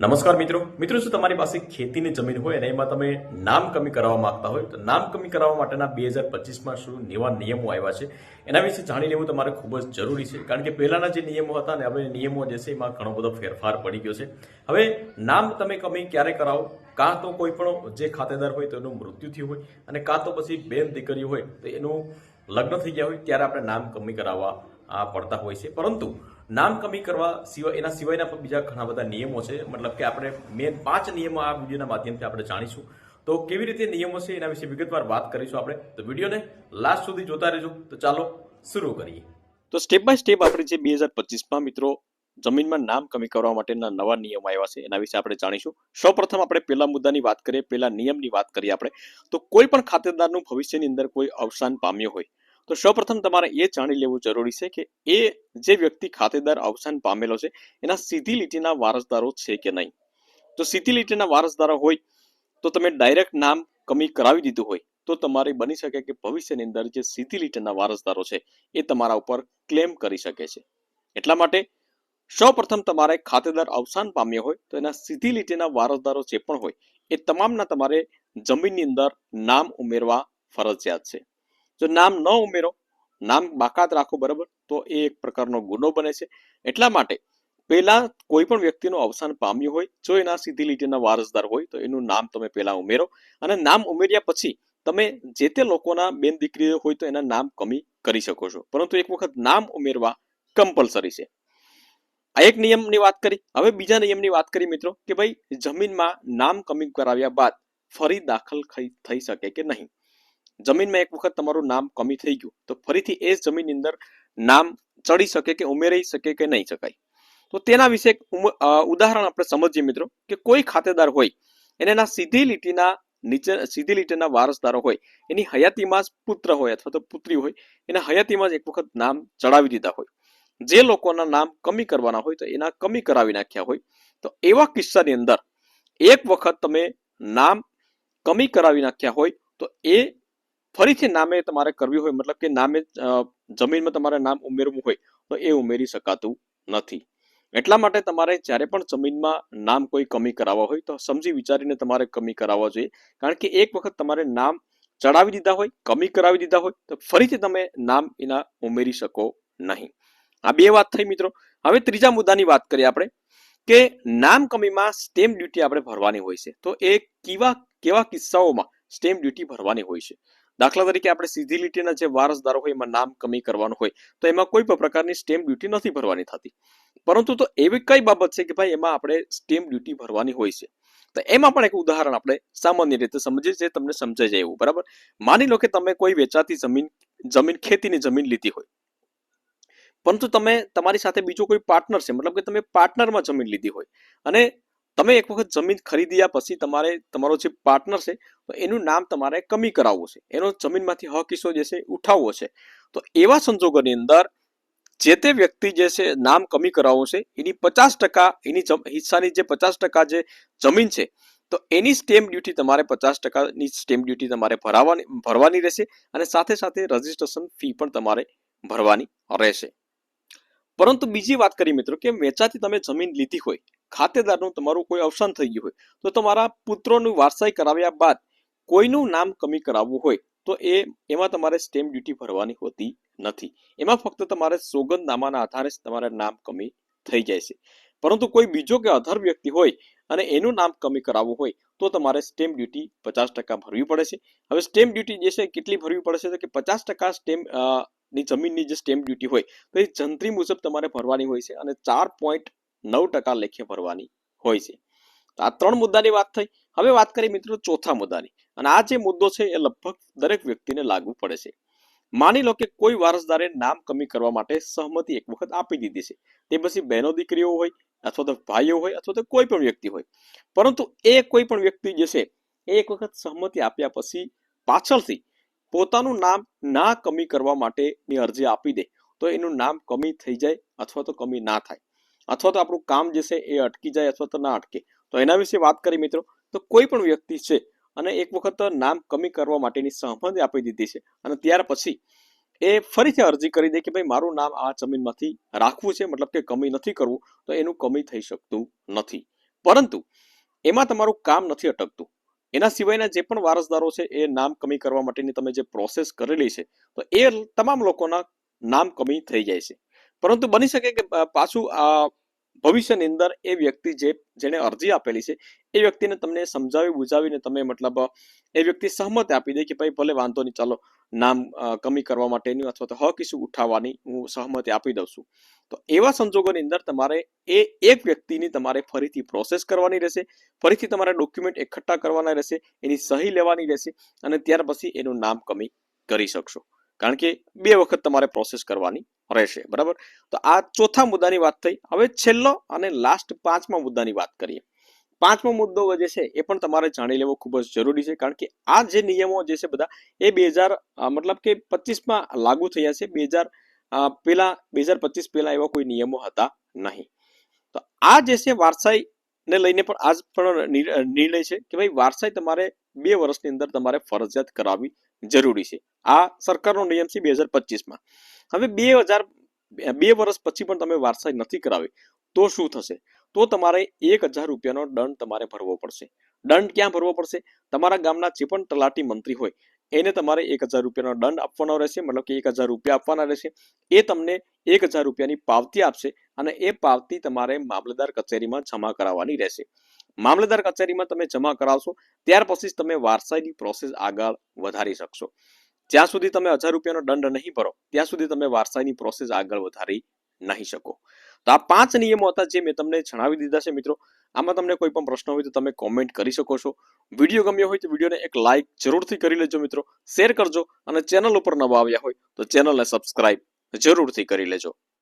નમસ્કાર મિત્રો. મિત્રો, જો તમારી પાસે ખેતીની જમીન હોય અને એમાં તમે નામ કમી કરાવવા માંગતા હોય, તો નામ કમી કરાવવા માટેના બે હજાર પચીસમાં શું નવા નિયમો આવ્યા છે? એના વિશે જાણી લેવું તમારે ખૂબ જ જરૂરી છે. કારણ કે પહેલાના જે નિયમો હતા ને હવે નિયમો જે છે, એમાં ઘણો બધો ફેરફાર પડી ગયો છે. હવે નામ તમે કમી ક્યારે કરાવો? કાં તો કોઈ પણ જે ખાતેદાર હોય તો એનું મૃત્યુ થયું હોય અને કાં તો પછી બેન દીકરી હોય તો એનું લગ્ન થઈ ગયા હોય, ત્યારે આપણે નામ કમી કરાવવા પડતા હોય છે. પરંતુ નામ કમી કરવા સિવાય, એના સિવાયના પણ બીજા ઘણા બધા નિયમો છે. મતલબ કે આપણે મેન પાંચ નિયમો આ વિડીયોના માધ્યમથી આપણે જાણીશું. તો કેવી રીતે નિયમો છે એના વિશે વિગતવાર વાત કરીશું આપણે. તો વિડીયોને લાસ્ટ સુધી જોતા રહેજો. તો ચાલો શરૂ કરીએ. તો સ્ટેપ બાય સ્ટેપ આપણે જે બે હજાર પચીસમાં મિત્રો જમીનમાં નામ કમી કરવા માટેના નવા નિયમ આવ્યા છે, એના વિશે આપણે જાણીશું. સૌપ્રથમ આપણે પહેલા મુદ્દાની વાત કરીએ, પહેલા નિયમની વાત કરીએ આપણે. તો કોઈ પણ ખાતેદારનું ભવિષ્યની અંદર કોઈ અવસાન પામ્યો હોય તો સૌપ્રથમ તમારે એ જાણી લેવું જરૂરી છે કે એ જે વ્યક્તિ ખાતેદાર અવસાન પામેલો છે, એના સીધી લીટીના વારસદારો છે કે નહીં? તો સીધી લીટીના વારસદારો હોય તો તમે ડાયરેક્ટ નામ કમી કરાવી દીધું હોય તો તમારે બની શકે કે ભવિષ્યની અંદર જે સીધી લીટીના વારસદારો છે એ તમારા ઉપર ક્લેમ કરી શકે છે. એટલા માટે સૌપ્રથમ તમારે ખાતેદાર અવસાન પામ્યો હોય તો એના સીધી લીટીના વારસદારો જે પણ હોય એ તમામના તમારે જમીનની અંદર નામ ઉમેરવા ફરજિયાત છે. જો નામ ન ઉમેરો, નામ બાકાત રાખો, બરાબર? તો એ એક પ્રકારનો ગુનો બને છે. એટલા માટે પહેલા કોઈ પણ વ્યક્તિનું અવસાન પામ્યું હોય, જો એના સીધી લીટીના વારસદાર હોય, તો એનું નામ તમે પહેલા ઉમેરો અને નામ ઉમેર્યા પછી તમે જે તે લોકોના બેન દીકરીઓ હોય તો એના નામ કમી કરી શકો છો. પરંતુ એક વખત નામ ઉમેરવા કમ્પલસરી છે. આ એક નિયમની વાત કરી. હવે બીજા નિયમની વાત કરી મિત્રો કે ભાઈ જમીનમાં નામ કમી કરાવ્યા બાદ ફરી દાખલ થઈ શકે કે નહીં? જમીનમાં એક વખત તમારું નામ કમી થઈ ગયું, તો ફરીથી એ જ જમીનની અંદર નામ ચડી શકે કે ઉમેરાઈ શકે કે નહીં શકાય. તો તેના વિશે ઉદાહરણ આપણે સમજીએ મિત્રો, કે કોઈ ખાતેદાર હોય, એને એના સીધી લીટીના નીચે, સીધી લીટીના વારસદારો હોય, એની હયાતીમાં જ પુત્ર હોય અથવા તો પુત્રી હોય, એના હયાતીમાં જ એક વખત નામ ચડાવી દીધા હોય. જે લોકોના નામ કમી કરવાના હોય તો એના કમી કરાવી નાખ્યા હોય, તો એવા કિસ્સાની અંદર એક વખત તમે નામ કમી કરાવી નાખ્યા હોય, તો એ ફરીથી નામે તમારે કરવી હોય, મતલબ કે નામે જમીનમાં તમારે નામ ઉમેરવું હોય, તો એ ઉમેરી શકાતું નથી. એટલા માટે તમારે જ્યારે પણ જમીનમાં નામ કોઈ કમી કરાવવા હોય, તો સમજી વિચારીને તમારે કમી કરાવવા જોઈએ. કારણ કે એક વખત તમારે નામ ચડાવી દીધા હોય, કમી કરાવી દીધા હોય, તો ફરીથી તમે નામ એના ઉમેરી શકો નહીં. આ બે વાત થઈ મિત્રો. હવે ત્રીજા મુદ્દાની વાત કરીએ આપણે, કે નામ કમીમાં સ્ટેમ્પ ડ્યુટી આપણે ભરવાની હોય છે. તો એ કેવા કેવા કિસ્સાઓમાં સ્ટેમ્પ ડ્યુટી ભરવાની હોય છે? દાખલા તરીકે આપણે સીધી લીટીના જે વારસદારો હોય એમાં નામ કમી કરવાનું હોય, તો એમાં કોઈ પણ પ્રકારની સ્ટેમ્પ ડ્યુટી નથી ભરવાની થતી. પરંતુ તો એવી કઈ બાબત છે કે ભાઈ એમાં આપણે સ્ટેમ્પ ડ્યુટી ભરવાની હોય છે? તો એમાં પણ એક ઉદાહરણ આપણે સામાન્ય રીતે સમજીએ જે તમને સમજાઈ જાય એવું, બરાબર? માની લો કે તમે કોઈ વેચાતી જમીન જમીન, ખેતીની જમીન લીધી હોય. પરંતુ તમે તમારી સાથે બીજો કોઈ પાર્ટનર છે, મતલબ કે તમે પાર્ટનરમાં જમીન લીધી હોય. અને તમે એક વખત જમીન ખરીદ્યા પછી તમારે, તમારો જે પાર્ટનર છે, તો એનું નામ તમારે કમી કરાવવું છે. એનો જમીનમાંથી હક હિસ્સો જે છે ઉઠાવવો છે. તો એવા સંજોગોની અંદર જે તે વ્યક્તિ જે છે નામ કમી કરાવવું છે, એની પચાસ ટકા, એની હિસ્સાની જે પચાસ ટકા જે જમીન છે, તો એની સ્ટેમ્પ ડ્યુટી તમારે પચાસ ટકાની સ્ટેમ્પ ડ્યુટી તમારે ભરાવાની, ભરવાની રહેશે અને સાથે સાથે રજીસ્ટ્રેશન ફી પણ તમારે ભરવાની રહેશે. પરંતુ બીજી વાત કરી મિત્રો કે વેચાતી તમે જમીન લીધી હોય ખાતેદારનું તમારું કોઈ અવસાન થઈ ગયું હોય, તો તમારા પુત્રોનું વારસાઈ કરાવ્યા બાદ કોઈનું નામ કમી કરાવવું હોય, તો એ, એમાં તમારે સ્ટેમ્પ ડ્યુટી ભરવાની હોતી નથી. એમાં ફક્ત તમારે સોગંદનામાના આધારે તમારે નામ કમી થઈ જાય છે. પરંતુ કોઈ બીજો કે અધર વ્યક્તિ હોય અને એનું નામ કમી કરાવવું હોય, તો તમારે સ્ટેમ્પ ડ્યુટી પચાસ ટકા ભરવી પડે છે. હવે સ્ટેમ્પ ડ્યુટી જે છે, કેટલી ભરવી પડે છે? તો કે પચાસ ટકા સ્ટેમ્પની જમીનની જે સ્ટેમ્પ ડ્યુટી હોય, તો એ જંત્રી મુજબ તમારે ભરવાની હોય છે અને ચાર પોઈન્ટ નવ ટકા લેખે ભરવાની હોય છે. તો આ ત્રણ મુદ્દાની વાત થઈ. હવે વાત કરીએ મિત્રો ચોથા મુદ્દાની. અને આ જે મુદ્દો છે એ લગભગ દરેક વ્યક્તિને લાગુ પડે છે. માની લો કે કોઈ વારસદારે નામ કમી કરવા માટે સહમતિ એક વખત આપી દીધી છે. તે પછી બહેનો દીકરીઓ હોય અથવા તો ભાઈઓ હોય અથવા તો કોઈ પણ વ્યક્તિ હોય. પરંતુ એ કોઈ પણ વ્યક્તિ જે છે એ એક વખત સહમતિ આપ્યા પછી પાછળથી પોતાનું નામ ના કમી કરવા માટેની અરજી આપી દે. તો એનું નામ કમી થઈ જાય અથવા તો કમી ના થાય. અથવા તો આપણું કામ જે છે એ અટકી જાય અથવા તો ના અટકે. તો એના વિશે વાત કરી મિત્રો. તો કોઈ પણ વ્યક્તિ છે અને એક વખત નામ કમી કરવા માટેની સહમતિ આપી દીધી છે અને ત્યાર પછી એ ફરીથી અરજી કરી દે કે ભાઈ મારું નામ આ જમીનમાંથી રાખવું છે, મતલબ કે કમી નથી કરવું, તો એનું કમી થઈ શકતું નથી. પરંતુ એમાં તમારું કામ નથી અટકતું. એના સિવાયના જે પણ વારસદારો છે એ નામ કમી કરવા માટેની તમે જે પ્રોસેસ કરેલી છે, તો એ તમામ લોકોના નામ કમી થઈ જાય છે. પરંતુ બની શકે કે પાછું ભવિષ્યની અંદર એ વ્યક્તિ જે જેને અરજી આપેલી છે, એ વ્યક્તિને તમને સમજાવી, બુજાવીને તમે મતલબ એ વ્યક્તિ સહમત આપી દે કે ભાઈ, ભલે વાંધો નહીં, ચાલો, નામ કમી કરવા માટેની અથવા તો હક ઇસ્યુ ઉઠાવવાની હું સહમતિ આપી દઉં છું. તો એવા સંજોગોની અંદર તમારે એ એક વ્યક્તિની તમારે ફરીથી પ્રોસેસ કરવાની રહેશે, ફરીથી તમારે ડોક્યુમેન્ટ એકઠા કરવાના રહેશે, એની સહી લેવાની રહેશે અને ત્યાર પછી એનું નામ કમી કરી શકશો. કારણ કે બે વખત તમારે પ્રોસેસ કરવાની રહેશે. બરાબર? તો આ ચોથા મુદ્દાની વાત થઈ. હવે છેલ્લો અને લાસ્ટ પાંચમા મુદ્દાની વાત કરીએ. પાંચમો મુદ્દો જે છે એ પણ તમારે જાણી લેવો ખૂબ જ જરૂરી છે. કારણ કે આ જે નિયમો જે છે બધા એ બે હજાર મતલબ કે પચીસમાં લાગુ થયા છે. બે હજાર પેલા બે હજાર પચીસ પહેલા એવા કોઈ નિયમો હતા નહીં. તો આ જે છે વારસાઈ ને લઈને પણ આજ પણ નિર્ણય છે કે ભાઈ વારસાઈ તમારે બે વર્ષની અંદર તમારે ફરજિયાત કરાવવી જરૂરી છે. આ સરકારનો નિયમ છે બે હજાર પચીસમાં. હવે બે હજાર બે વર્ષ પછી પણ તમે વારસાઈ નથી કરાવી, તો શું થશે? તો તમારે એક હજાર રૂપિયાનો દંડ તમારે ભરવો પડશે. દંડ ક્યાં ભરવો પડશે? તમારા ગામના જે પણ તલાટી મંત્રી હોય, એને તમારે એક હજાર રૂપિયાનો દંડ આપવાનો રહેશે, મતલબ કે એક હજાર રૂપિયા આપવાના રહેશે. એ તમને એક હજાર રૂપિયાની પાવતી આપશે અને એ પાવતી તમારે મામલતદાર કચેરીમાં જમા કરાવવાની રહેશે. મામલતદાર કચેરીમાં તમે જમા કરાવશો, ત્યાર પછી જ તમે વારસાઈની પ્રોસેસ આગળ વધારી શકશો. જ્યાં સુધી તમે હજાર રૂપિયાનો દંડ નહીં ભરો, ત્યાં સુધી તમે વારસાઈની પ્રોસેસ આગળ વધારી નહીં શકો. તો આ પાંચ નિયમો હતા જે મેં તમને જણાવી દીધા છે મિત્રો. આમાં તમને કોઈ પણ પ્રશ્ન હોય તો તમે કોમેન્ટ કરી શકો છો. વીડિયો ગમ્યો હોય તો વિડીયોને એક લાઇક જરૂરથી કરી લેજો મિત્રો. શેર કરજો અને ચેનલ ઉપર નવા આવ્યા હોય તો ચેનલને સબસ્ક્રાઇબ જરૂરથી કરી લેજો.